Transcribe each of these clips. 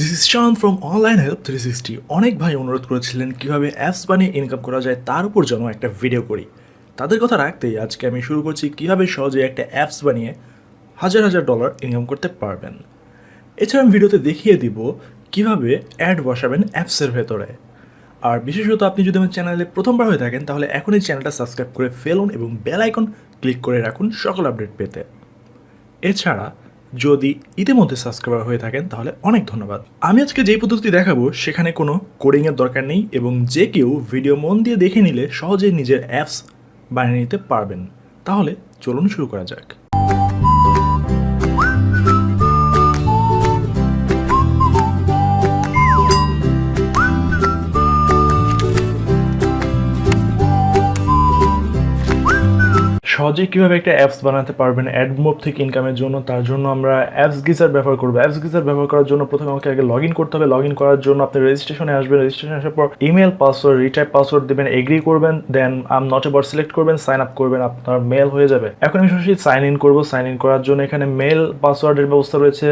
This is Shan from online help three sixty অনেক ভাই অনুরোধ করেছিলেন কীভাবে অ্যাপস বানিয়ে ইনকাম করা যায়, তার উপর যেন একটা ভিডিও করি। তাদের কথা রাখতেই আজকে আমি শুরু করছি কীভাবে সহজে একটা অ্যাপস বানিয়ে হাজার হাজার ডলার ইনকাম করতে পারবেন। এছাড়া আমি ভিডিওতে দেখিয়ে দিব কীভাবে অ্যাড বসাবেন অ্যাপসের ভেতরে। আর বিশেষত আপনি যদি আমার চ্যানেলে প্রথমবার হয়ে থাকেন, তাহলে এখনই চ্যানেলটা সাবস্ক্রাইব করে ফেলুন এবং বেল আইকন ক্লিক করে রাখুন সকল আপডেট পেতে। এছাড়া যদি ইতিমধ্যে সাবস্ক্রাইবার হয়ে থাকেন, তাহলে অনেক ধন্যবাদ। আমি আজকে যে পদ্ধতি দেখাবো, সেখানে কোনো কোডিংয়ের দরকার নেই এবং যে কেউ ভিডিও মন দিয়ে দেখে নিলে সহজেই নিজের অ্যাপস বানিয়ে নিতে পারবেন। তাহলে চলুন শুরু করা যাক। সহজেই কীভাবে একটা অ্যাপস বানাতে পারবেন অ্যাড মোড থেকে ইনকামের জন্য, তার জন্য আমরা অ্যাপস গিজার ব্যবহার করব। অ্যাপস গিজার ব্যবহার করার জন্য প্রথমে আমাকে আগে লগ ইন করতে হবে। লগ ইন করার জন্য আপনি রেজিস্ট্রেশনে আসবেন। রেজিস্ট্রেশন আসার পর ইমেল পাসওয়ার্ড রিটাইপ পাসওয়ার্ড দেবেন এগ্রি করবেন দেন আম নট এবার সিলেক্ট করবেন সাইন আপ করবেন, আপনার মেল হয়ে যাবে। এখন আমি সরাসরি সাইন ইন করব। সাইন ইন করার জন্য এখানে মেল পাসওয়ার্ডের ব্যবস্থা রয়েছে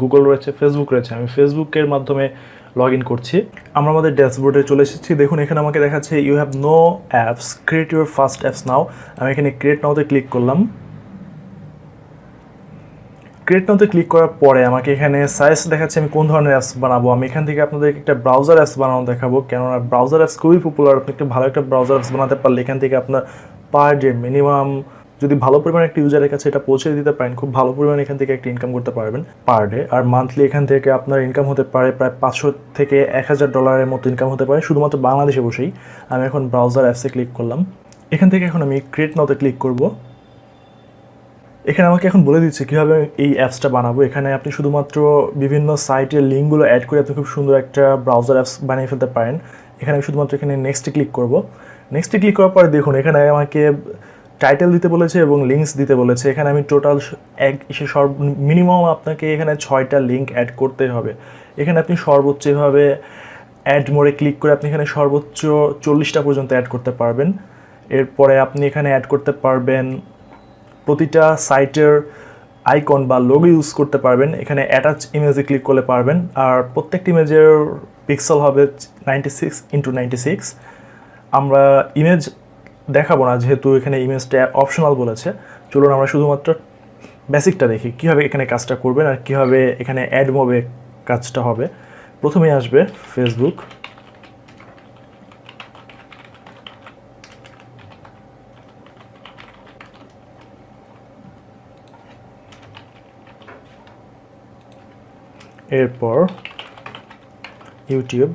গুগল রয়েছে ফেসবুক রয়েছে। আমি ফেসবুকের মাধ্যমে লগ ইন করছি। আমরা আমাদের ড্যাশবোর্ডে চলে এসেছি। দেখুন, এখানে আমাকে দেখাচ্ছে you have no apps create your first apps now আমি এখানে ক্রিয়েট নাওতে ক্লিক করলাম। ক্রিয়েট নাওতে ক্লিক করার পরে আমাকে এখানে সাইজ দেখাচ্ছে, আমি কোন ধরনের অ্যাপস বানাবো? আমি এখান থেকে আপনাদের একটা ব্রাউজার অ্যাপস বানানো দেখাবো। কেননা ব্রাউজার অ্যাপস খুবই পপুলার আপনি একটা ভালো একটা ব্রাউজার অ্যাপস বানাতে পারলে এখান থেকে আপনার পার ডে মিনিমাম যদি ভালো পরিমাণে একটা ইউজারের কাছে এটা পৌঁছে দিতে পারেন, খুব ভালো পরিমাণে এখান থেকে একটা ইনকাম করতে পারবেন পার ডে আর মান্থলি এখান থেকে আপনার ইনকাম হতে পারে প্রায় পাঁচশো থেকে এক হাজার ডলারের মতো ইনকাম হতে পারে, শুধুমাত্র বাংলাদেশে বসেই। আমি এখন ব্রাউজার অ্যাপসে ক্লিক করলাম। এখান থেকে এখন আমি ক্রিয়েট নাওতে ক্লিক করব। এখানে আমাকে এখন বলে দিচ্ছে কীভাবে এই অ্যাপসটা বানাবো। এখানে আপনি শুধুমাত্র বিভিন্ন সাইটের লিঙ্কগুলো অ্যাড করে আপনি খুব সুন্দর একটা ব্রাউজার অ্যাপস বানিয়ে ফেলতে পারেন। এখানে আমি শুধুমাত্র এখানে নেক্সটে ক্লিক করব। নেক্সটে ক্লিক করার পরে দেখুন, এখানে আমাকে টাইটেল দিতে বলেছে এবং লিঙ্কস দিতে বলেছে। এখানে আমি টোটাল এক সে সর্ব মিনিমাম আপনাকে এখানে ছয়টা লিঙ্ক অ্যাড করতে হবে। এখানে আপনি সর্বোচ্চ এভাবে অ্যাড মোড়ে ক্লিক করে আপনি এখানে সর্বোচ্চ চল্লিশটা পর্যন্ত অ্যাড করতে পারবেন। এরপরে আপনি এখানে অ্যাড করতে পারবেন প্রতিটা সাইটের আইকন বা লোগো ইউজ করতে পারবেন। এখানে অ্যাটাচ ইমেজে ক্লিক করলে পারবেন। আর প্রত্যেকটি ইমেজের পিক্সেল হবে ninety six into ninety six আমরা ইমেজ দেখাবো না, যেহেতু এখানে ইমেজটা অপশনাল বলেছে। চলুন আমরা শুধুমাত্র বেসিকটা দেখি, কীভাবে এখানে কাজটা করবেন আর কীভাবে এখানে অ্যাড মোবে কাজটা হবে। প্রথমেই আসবে ফেসবুক এরপর ইউটিউব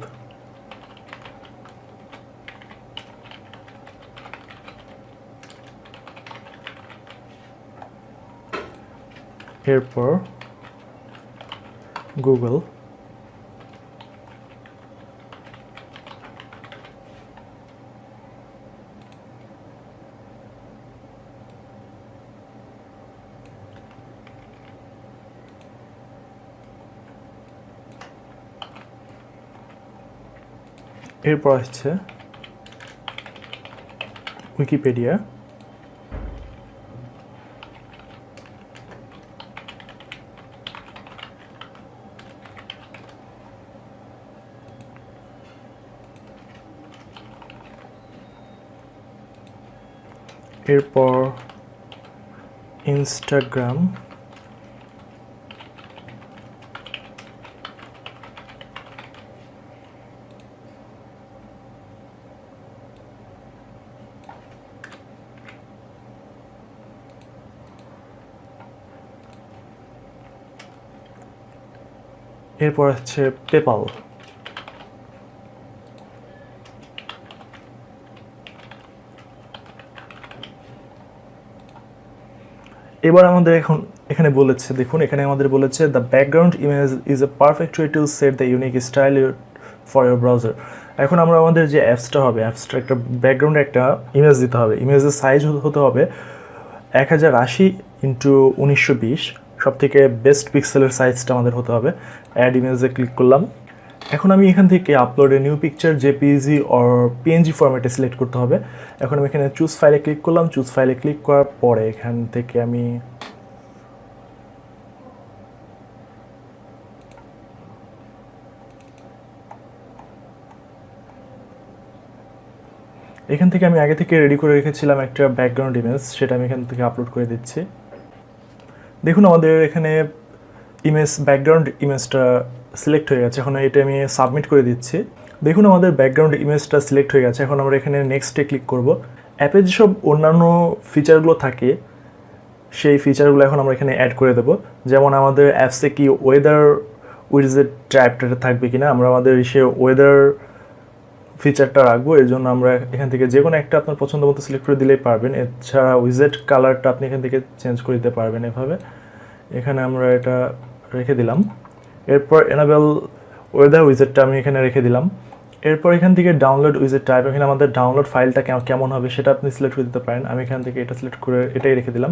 এরপর গুগল এরপর আসছে উইকিপিডিয়া এরপর ইনস্টাগ্রাম এরপর হচ্ছে পেপাল এবার আমাদের এখন এখানে বলেছে, দেখুন, এখানে আমাদের বলেছে the background image is a perfect way to set the unique style for your browser এখন আমরা আমাদের যে অ্যাপসটা হবে অ্যাপসটা একটা ব্যাকগ্রাউন্ডে একটা ইমেজ দিতে হবে। ইমেজের সাইজ হতে হবে এক হাজার আশি ইন্টু উনিশশো বিশ। সব থেকে বেস্ট পিক্সেলের সাইজটা আমাদের হতে হবে। অ্যাড ইমেজে ক্লিক করলাম। এখন আমি এখান থেকে আপলোডে new picture JPG or PNG ফরম্যাটে সিলেক্ট করতে হবে। এখন আমি এখানে চুজ ফাইলে ক্লিক করলাম। চুজ ফাইলে ক্লিক করার পরে এখান থেকে আমি এখান থেকে আমি আগে থেকে রেডি করে রেখেছিলাম একটা ব্যাকগ্রাউন্ড ইমেজ সেটা আমি এখান থেকে আপলোড করে দিচ্ছি। দেখুন আমাদের এখানে ইমেজ ব্যাকগ্রাউন্ড ইমেজটা সিলেক্ট হয়ে গেছে। এখন এটা আমি সাবমিট করে দিচ্ছি। দেখুন, আমাদের ব্যাকগ্রাউন্ড ইমেজটা সিলেক্ট হয়ে গেছে। এখন আমরা এখানে নেক্সটে ক্লিক করব। অ্যাপে যেসব অন্যান্য ফিচারগুলো থাকে, সেই ফিচারগুলো এখন আমরা এখানে অ্যাড করে দেবো। যেমন আমাদের অ্যাপসে কি ওয়েদার উইজের ট্র্যাপটা থাকবে কিনা, আমরা আমাদের সে ওয়েদার ফিচারটা রাখব। এর জন্য আমরা এখান থেকে যে কোনো একটা আপনার পছন্দ মতো সিলেক্ট করে দিলেই পারবেন। এছাড়া উইজেট কালারটা আপনি এখান থেকে চেঞ্জ করে দিতে পারবেন এভাবে। এখানে আমরা এটা রেখে দিলাম। এরপর এনাবেল ওয়েদার উইজেটটা আমি এখানে রেখে দিলাম। এরপর এখান থেকে ডাউনলোড উইজেট টাইপ এখানে আমাদের ডাউনলোড ফাইলটা কেমন হবে সেটা আপনি সিলেক্ট করে দিতে পারেন। আমি এখান থেকে এটা সিলেক্ট করে এটাই রেখে দিলাম।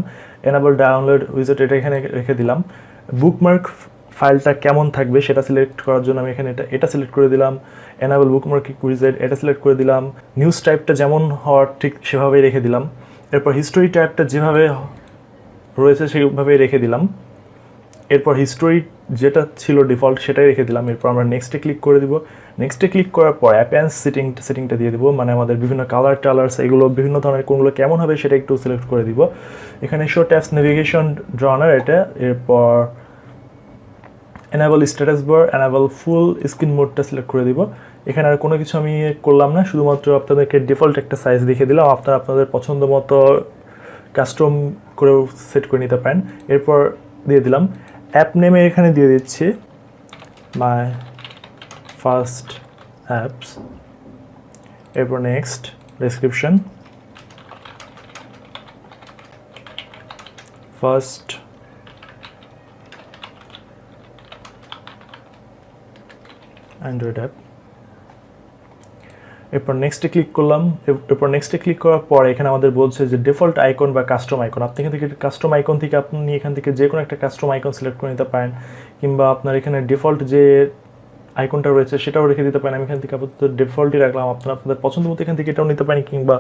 এনাবেল ডাউনলোড উইজেট এটা এখানে রেখে দিলাম। বুকমার্ক ফাইলটা কেমন থাকবে সেটা সিলেক্ট করার জন্য আমি এখানে এটা এটা সিলেক্ট করে দিলাম। এনাবেল বুকমার্ক উইজেট এটা সিলেক্ট করে দিলাম। নিউজ টাইপটা যেমন হওয়ার ঠিক সেভাবেই রেখে দিলাম। এরপর হিস্টোরি টাইপটা যেভাবে রয়েছে সেইভাবেই রেখে দিলাম। এরপর হিস্টোরি যেটা ছিল ডিফল্ট সেটাই রেখে দিলাম। এরপর আমরা নেক্সটে ক্লিক করে দিব। নেক্সটে ক্লিক করার পর অ্যাপেন্স সিটিং সেটিংটা দিয়ে দিব। মানে আমাদের বিভিন্ন কালার টালার্স এগুলো বিভিন্ন ধরনের কোনগুলো কেমন হবে সেটা একটু সিলেক্ট করে দিব। এখানে শো ট্যাপস নেভিগেশন ড্রনার এটা। এরপর enable status bar enable full screen মোডটা select করে দিব। এখানে আর কোনো কিছু আমি করলাম না। শুধুমাত্র আপনাদেরকে ডিফল্ট একটা সাইজ দেখিয়ে দিলাম। আপনারা আপনাদের পছন্দ মতো কাস্টম করেও সেট করে নিতে পারেন। এরপর দিয়ে দিলাম অ্যাপ নেমে এখানে দিয়ে দিচ্ছি মাই ফার্স্ট অ্যাপস এরপর next description first android app এরপর নেক্সটে ক্লিক করলাম, এরপর নেক্সটে ক্লিক করার পর এখানে আমাদের বলছে যে ডিফল্ট আইকন বা কাস্টম আইকন আপনি এখান থেকে কাস্টম আইকন থেকে আপনি এখান থেকে যে কোনো একটা কাস্টম আইকন সিলেক্ট করে নিতে পারেন, কিংবা আপনার এখানে ডিফল্ট যে আইকনটা রয়েছে সেটাও রেখে দিতে পারেন। আমি এখান থেকে আপাতত ডিফল্টই রাখলাম। আপনারা আপনাদের পছন্দ মতো এখান থেকে এটাও নিতে পারেন, কিংবা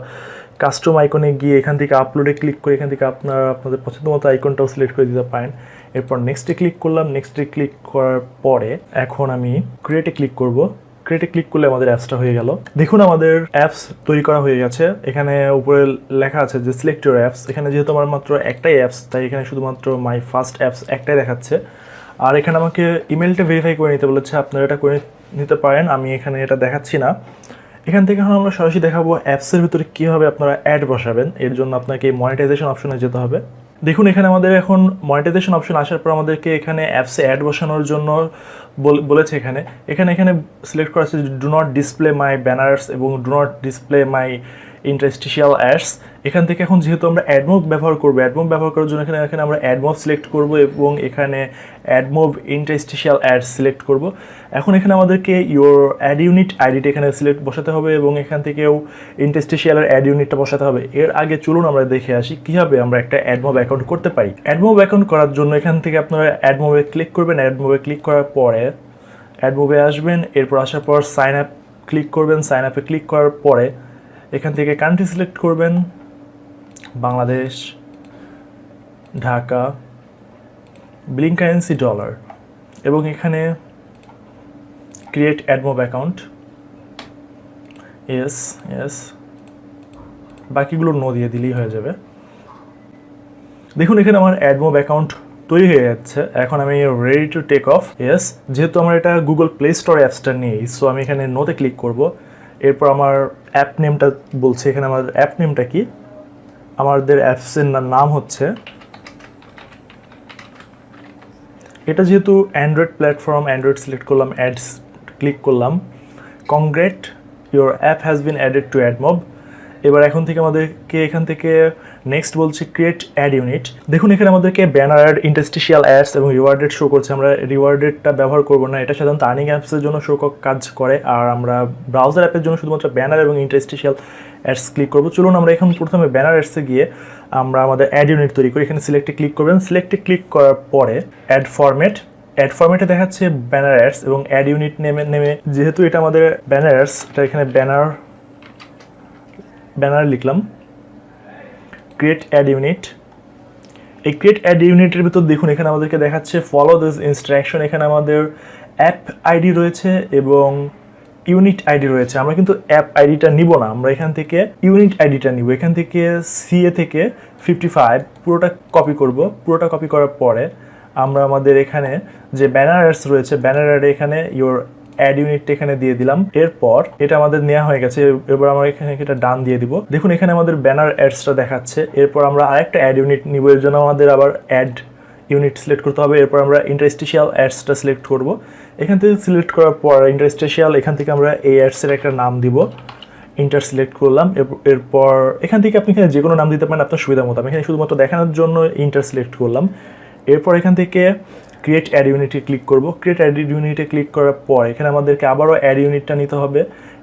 কাস্টম আইকনে গিয়ে এখান থেকে আপলোডে ক্লিক করে এখান থেকে আপনারা আপনাদের পছন্দ মতো আইকনটাও সিলেক্ট করে দিতে পারেন। এরপর নেক্সটে ক্লিক করলাম। নেক্সটে ক্লিক করার পরে এখন আমি ক্রিয়েটে ক্লিক করব। ক্রিয়েটে ক্লিক করলে আমাদের অ্যাপসটা হয়ে গেল। দেখুন আমাদের অ্যাপস তৈরি করা হয়ে গেছে। এখানে উপরে লেখা আছে যে সিলেক্ট ইউর অ্যাপস এখানে যেহেতু আমার মাত্র একটাই অ্যাপস তাই এখানে শুধুমাত্র মাই ফার্স্ট অ্যাপস একটাই দেখাচ্ছে। আর এখানে আমাকে ইমেলটা ভেরিফাই করে নিতে বলেছে। আপনারা এটা করে নিতে পারেন। আমি এখানে এটা দেখাচ্ছি না। এখান থেকে আমরা সরাসরি দেখাবো অ্যাপসের ভিতরে কীভাবে আপনারা অ্যাড বসাবেন। এর জন্য আপনাকে মনিটাইজেশন অপশনে যেতে হবে। দেখুন, এখানে আমাদের এখন মনিটাইজেশন অপশন আসার পর আমাদেরকে এখানে অ্যাপসে অ্যাড বসানোর জন্য বলেছে এখানে। এখানে এখানে সিলেক্ট করা আছে do not display my banners এবং do not display my interstitial ads এখান থেকে এখন যেহেতু আমরা অ্যাডমোভ ব্যবহার করব অ্যাডমোভ ব্যবহার করার জন্য এখানে এখানে আমরা অ্যাডমোভ সিলেক্ট করব এবং এখানে অ্যাডমোভ ইন্টারেস্টিশিয়াল অ্যাডস সিলেক্ট করব। এখন এখানে আমাদেরকে ইওর অ্যাড ইউনিট আইডিটা এখানে সিলেক্ট বসাতে হবে এবং এখান থেকেও ইন্টারেস্টিশিয়ালের অ্যাড ইউনিটটা বসাতে হবে। এর আগে চলুন আমরা দেখে আসি কীভাবে আমরা একটা অ্যাডমোভ অ্যাকাউন্ট করতে পারি। অ্যাডমোভ অ্যাকাউন্ট করার জন্য এখান থেকে আপনারা অ্যাডমোভে ক্লিক করবেন। অ্যাডমোভে ক্লিক করার পরে অ্যাডমোভে আসবেন, এরপর আসার পর সাইন আপ ক্লিক করবেন। সাইন আপে ক্লিক করার পরে এখান থেকে কান্ট্রি সিলেক্ট করবেন। Bangladesh, Dhaka billing currency dollar এবং এখানে create AdMob account yes yes বাকিগুলো নো দিয়ে দিলেই হয়ে যাবে। দেখুন, এখানে আমার অ্যাডমোভ অ্যাকাউন্ট তৈরি হয়ে যাচ্ছে। এখন আমি রেডি টু টেক অফ এস যেহেতু আমার এটা গুগল প্লে স্টোর অ্যাপসটা নেই সো আমি এখানে নোতে ক্লিক করব। এরপর আমার অ্যাপ নেমটা বলছে, এখানে আমাদের অ্যাপ নেমটা কি? আমাদের অ্যাপসের নাম হচ্ছে এটা যেহেতু অ্যান্ড্রয়েড প্ল্যাটফর্ম অ্যান্ড্রয়েড সিলেক্ট করলাম অ্যাডস ক্লিক করলাম। Congrats your app has been added to AdMob এবার এখন থেকে আমাদেরকে এখান থেকে নেক্সট বলছে ক্রিয়েট অ্যাড ইউনিট দেখুন, এখানে আমাদেরকে ব্যানার অ্যাড ইন্টারস্টিশিয়াল অ্যাডস এবং রিওয়ার্ডেড শো করছে। আমরা রিওয়ার্ডেডটা ব্যবহার করব না, এটা সাধারণত আর্নিং অ্যাপসের জন্য শো কাজ করে। আর আমরা ব্রাউজার অ্যাপের জন্য শুধুমাত্র ব্যানার এবং ইন্টারস্টিশিয়াল অ্যাডস ক্লিক করব। চলুন আমরা এখন প্রথমে ব্যানার অ্যাডসে গিয়ে আমরা আমাদের অ্যাড ইউনিট তৈরি করি। এখানে সিলেক্টে ক্লিক করবেন। সিলেক্টে ক্লিক করার পরে অ্যাড ফরম্যাট অ্যাড ফরম্যাটে দেখাচ্ছে ব্যানার অ্যাডস এবং অ্যাড ইউনিট নেমে নেমে যেহেতু এটা আমাদের ব্যানার অ্যাডস এটা এখানে ব্যানার ব্যানার লিখলাম ক্রিয়েট অ্যাড ইউনিট এই ক্রিয়েট অ্যাড ইউনিটের ভিতর দেখুন, এখানে আমাদেরকে দেখাচ্ছে ফলো দিস ইনস্ট্রাকশন এখানে আমাদের অ্যাপ আইডি রয়েছে এবং ইউনিট আইডি রয়েছে। আমরা কিন্তু অ্যাপ আইডিটা নিব না, আমরা এখান থেকে ইউনিট আইডিটা নিব। এখান থেকে সিএ থেকে ফিফটি ফাইভ পুরোটা কপি করব। পুরোটা কপি করার পরে আমরা আমাদের এখানে যে ব্যানার অ্যাডস রয়েছে ব্যানার অ্যাড এখানে ইওর অ্যাড ইউনিটটা এখানে দিয়ে দিলাম। এরপর এটা আমাদের নেওয়া হয়ে গেছে। এবার আমরা এখানে এটা ডান দিয়ে দিব। দেখুন, এখানে আমাদের ব্যানার অ্যাডসটা দেখাচ্ছে। এরপর আমরা আরেকটা অ্যাড ইউনিট নিব। এর জন্য আমাদের আবার অ্যাড ইউনিট সিলেক্ট করতে হবে। এরপর আমরা ইন্টারেস্টিশিয়াল অ্যাডসটা সিলেক্ট করব। এখান থেকে সিলেক্ট করার পর ইন্টারেস্টিশিয়াল এখান থেকে আমরা এই অ্যাডসের একটা নাম দিব। ইন্টার সিলেক্ট করলাম। এরপর এখান থেকে আপনি এখানে যে কোনো নাম দিতে পারেন। আপনার সুবিধা মতো। আমি এখানে শুধুমাত্র দেখানোর জন্য ইন্টার সিলেক্ট করলাম। এরপর এখান থেকে ক্রিয়েট অ্যাড ইউনিটে ক্লিক করব। ক্রিয়েট অ্যাড ইউনিটে ক্লিক করার পর এখানে আমাদেরকে আবারও অ্যাড ইউনিটটা নিতে হবে।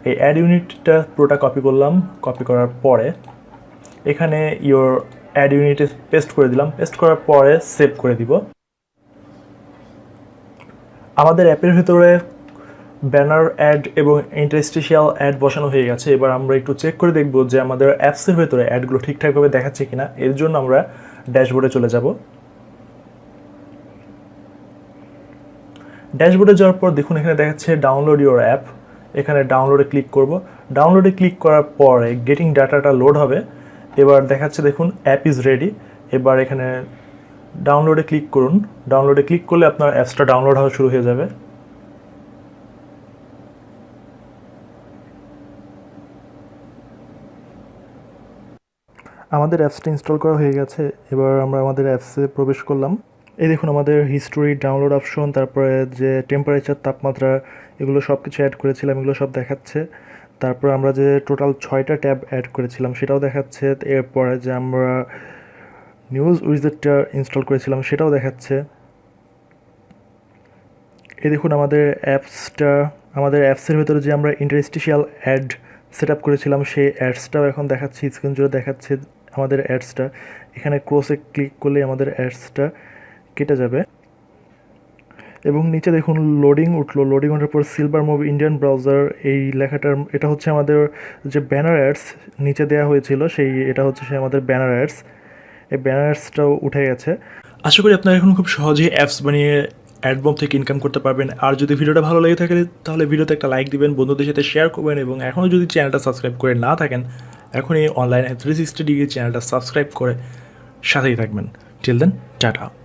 এই অ্যাড ইউনিটটা পুরোটা কপি করলাম। কপি করার পরে এখানে ইওর অ্যাড ইউনিটে পেস্ট করে দিলাম। পেস্ট করার পরে সেভ করে দিব। আমাদের অ্যাপের ভিতরে ব্যানার অ্যাড এবং ইন্টারেস্টিশিয়াল অ্যাড বসানো হয়ে গেছে। এবার আমরা একটু চেক করে দেখব যে আমাদের অ্যাপসের ভেতরে অ্যাডগুলো ঠিকঠাকভাবে দেখাচ্ছে কিনা। এর জন্য আমরা ড্যাশবোর্ডে চলে যাব। ড্যাশবোর্ডে যাওয়ার পর দেখুন এখানে দেখাচ্ছে ডাউনলোড ইওর অ্যাপ এখানে ডাউনলোডে ক্লিক করব। ডাউনলোডে ক্লিক করার পরে গেটিং ডাটাটা লোড হবে। এবার দেখাচ্ছে দেখুন অ্যাপ ইজ রেডি এবার এখানে ডাউনলোডে ক্লিক করুন। ডাউনলোডে ক্লিক করলে আপনার অ্যাপসটা ডাউনলোড হওয়া শুরু হয়ে যাবে। আমাদের অ্যাপসটা ইনস্টল করা হয়ে গেছে। এবার আমরা আমাদের অ্যাপসে প্রবেশ করলাম। এই দেখুন, আমাদের হিস্টোরি ডাউনলোড অপশন তারপরে যে টেম্পারেচার তাপমাত্রা, এগুলো সব কিছু অ্যাড করেছিলাম, এগুলো সব দেখাচ্ছে। তারপর আমরা যে টোটাল ছয়টা ট্যাব অ্যাড করেছিলাম, সেটাও দেখাচ্ছে। এরপরে যে আমরা নিউজ উইজেটটা ইনস্টল করেছিলাম, সেটাও দেখাচ্ছে। এই দেখুন, আমাদের অ্যাপসটা আমাদের অ্যাপসের ভেতরে যে আমরা ইন্টারেস্টিশিয়াল অ্যাড সেট আপ করেছিলাম, সেই অ্যাডসটাও এখন দেখাচ্ছে স্ক্রিন জুড়ে দেখাচ্ছে আমাদের অ্যাডসটা এখানে ক্রসে ক্লিক করলে আমাদের অ্যাডসটা কেটে যাবে। এবং নিচে দেখুন লোডিং উঠল। লোডিং ওঠার পর সিলভার মুভ ইন্ডিয়ান ব্রাউজার এই লেখাটার, এটা হচ্ছে আমাদের যে ব্যানার অ্যাডস নিচে দেওয়া হয়েছিল, সেই, এটা হচ্ছে সে আমাদের ব্যানার অ্যাডস এই ব্যানার অ্যাডসটাও উঠে গেছে। আশা করি আপনারা এখন খুব সহজেই অ্যাপস বানিয়ে অ্যাডবম থেকে ইনকাম করতে পারবেন। আর যদি ভিডিওটা ভালো লেগে থাকে, তাহলে ভিডিওতে একটা লাইক দিবেন, বন্ধুদের সাথে শেয়ার করবেন এবং এখনও যদি চ্যানেলটা সাবস্ক্রাইব করে না থাকেন, এখনই অনলাইনে থ্রি সিক্সটি ডিগ্রি চ্যানেলটা সাবস্ক্রাইব করে সাথেই থাকবেন। Till then tata.